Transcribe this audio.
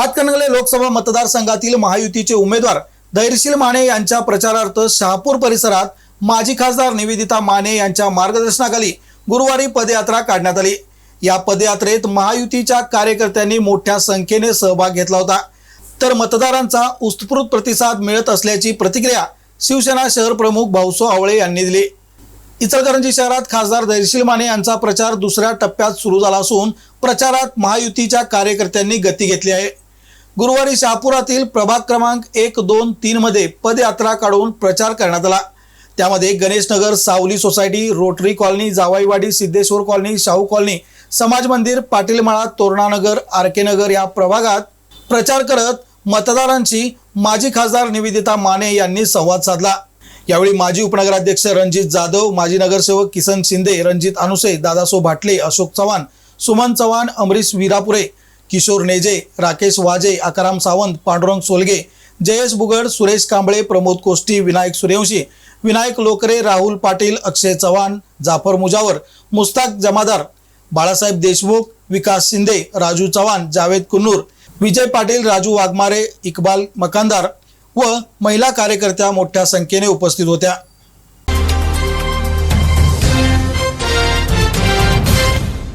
हातकणंगले लोकसभा मतदारसंघातील महायुतीचे उमेदवार धैर्यशील माने यांच्या प्रचारार्थ शहापूर परिसरात माजी खासदार निवेदिता माने यांच्या मार्गदर्शनाखाली गुरुवारी पदयात्रा काढण्यात आली. या पदयात्रेत महायुतीच्या कार्यकर्त्यांनी मोठ्या संख्येने सहभाग घेतला होता. तर मतदारांचा उत्स्फूर्त प्रतिसाद मिळत असल्याची प्रतिक्रिया शिवसेना शहर प्रमुख भाऊसो आवळे यांनी दिली. इचलकरंजी शहरात खासदार धैर्यशील माने यांचा प्रचार दुसऱ्या टप्प्यात सुरू झाला असून प्रचारात महायुतीच्या कार्यकर्त्यांनी गती घेतली आहे. गुरुवारी शहापुरातील प्रभाग क्रमांक एक दोन तीन मध्ये पदयात्रा काढून प्रचार करण्यात आला. त्यामध्ये Ganeshnagar Sawali society Rotary colony Jawaiwadi Siddheshwar colony Shahu colony समाज मंदिर पाटीलमाळा तोरणानगर आरके नगर या प्रभागात प्रचार करत मतदारांची माजी खासदार निवेदिता माने यांनी संवाद साधला. यावेळी माजी उपनगराध्यक्ष रणजित जाधव माजी नगरसेवक किसन शिंदे रणजित अनुसे दादासो भाटले अशोक चव्हाण सुमन चव्हाण अमरीश विरापुरे किशोर नेजे राकेश वाजे आकाराम सावंत पांडुरंग सोलगे जयेश बुगड सुरेश कांबळे प्रमोद कोष्टी विनायक सूर्यवंशी विनायक लोकरे राहुल पाटील अक्षय चव्हाण जाफर मुजावर मुस्ताक जमादार बाळासाहेब देशमुख विकास शिंदे राजू चव्हाण जावेद कुन्नूर विजय पाटील राजू वाघमारे इक्बाल मकानदार व महिला कार्यकर्त्या मोठ्या संख्येने उपस्थित होत्या.